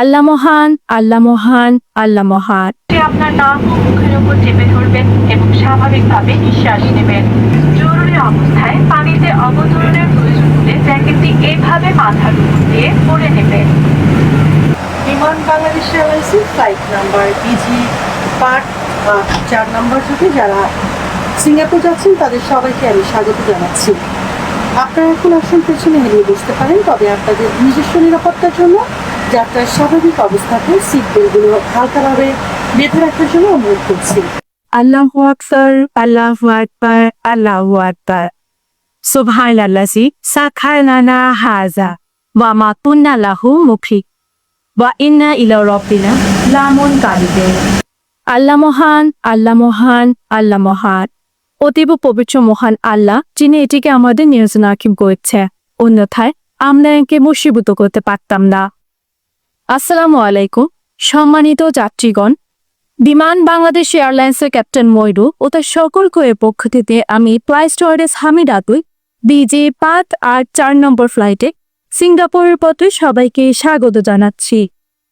আল্লাহ মহান আল্লাহ মহান আল্লাহ মহান। আপনার নাম মুখের উপর চেপে ধরবেন এবং স্বাভাবিকভাবে নিঃশ্বাস নেবেন। জরুরি অবস্থায় পানিতে অবতরণের প্রয়োজন হলে জ্যাকেটটি এভাবে মাথার উপর দিয়ে পরে নেবেন। বিমান বাংলাদেশ এয়ারলাইন্সের ফ্লাইট নাম্বার বিজি পার্ট চার নাম্বার থেকে যারা সিঙ্গাপুর যাচ্ছেন, তাদের সবাইকে আমি স্বাগত জানাচ্ছি। আপনারা এখন আসুন, পেছনে হেরিয়ে বসতে পারেন, তবে আপনাদের নিজস্ব নিরাপত্তার জন্য যাত্রার স্বাভাবিক অবস্থাতে সিট বেল্টগুলো হালকাভাবে বেঁধে রাখার জন্য অনুরোধ করছি। আল্লাহ আকবর আল্লাহ আকবর আল্লাহ আকবর। সুবহান হাজা মা লাহু ওয়া ইন্না ইলা রাব্বিনা লামুন কালিবে আল্লাহ মহান আল্লাহ মহান আল্লাহ মহান। অতীব পবিত্র মহান আল্লাহ, যিনি এটিকে আমাদের নিয়োজন আকিম করেছে। অন্যথায় আমরা একে মুসিবত করতে পারতাম না। আসসালামু আলাইকুম, সম্মানিত যাত্রীগণ। বিমান বাংলাদেশ এয়ারলাইন্সের ক্যাপ্টেন ময়ূর ও তার সকল ক্রয়ের পক্ষ থেকে আমি ফ্লাই স্টোয়ারেস হামিদ আতুল, বিজে পাঁচ আট চার নম্বর ফ্লাইটে সিঙ্গাপুরের পথে সবাইকে স্বাগত জানাচ্ছি।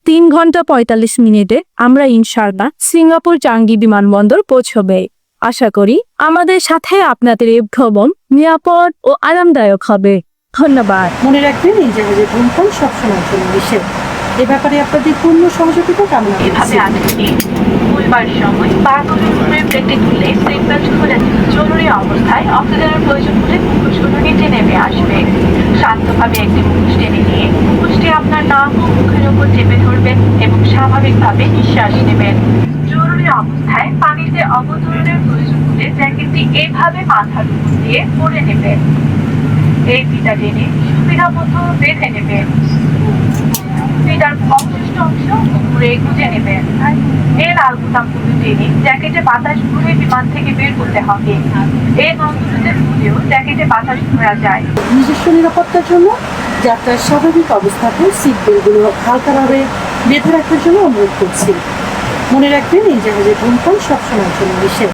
তিন ঘণ্টা পঁয়তাল্লিশ মিনিটে আমরা ইনশাআল্লাহ সিঙ্গাপুর চাঙ্গি বিমানবন্দর পৌঁছবে। আশা করি আমাদের সাথে আপনাদের এই ভ্রমণ নিরাপদ ও আরামদায়ক হবে। ধন্যবাদ। মনে রাখবেন, এই জাহাজের ভ্রমণ সবসময় জন্য এ ব্যাপারে আপনাদের পূর্ণ সহযোগিতা কামনা এভাবে আটকে ভুলবার সময় বারগুলোর উপরে প্লেটে তুলে সিট বেল্ট খুলে জরুরি অবস্থায় অক্সিজেনের প্রয়োজন হলে মুখোশগুলো নিচে নেমে আসবে। শান্তভাবে একটি মুখোশ টেনে নিয়ে মুখোশটি আপনার নাক ও মুখের উপর চেপে ধরবেন এবং স্বাভাবিকভাবে নিঃশ্বাস নেবেন। জরুরি অবস্থায় পানিতে অবতরণের প্রয়োজন হলে জ্যাকেটটি এভাবে মাথার উপর দিয়ে পরে নেবেন। এই ফিতা টেনে সুবিধা মতো বেঁধে নেবেন। উপরে গুজে এর আলবোতামগুলো টেনে জ্যাকেটে বাতাস ঘুরে বিমান থেকে বের করতে হবে। এই নন্দুলিতে ঘুরেও জ্যাকেটে বাতাস ঘোরা যায়। নিজস্ব নিরাপত্তার জন্য যাত্রার স্বাভাবিক অবস্থাতে সিট বেল্টগুলো হালকাভাবে বেঁধে রাখার জন্য অনুরোধ করছি। মনে রাখবেন, এই জাহাজের ধূমপান সবসময়ের জন্য নিষেধ।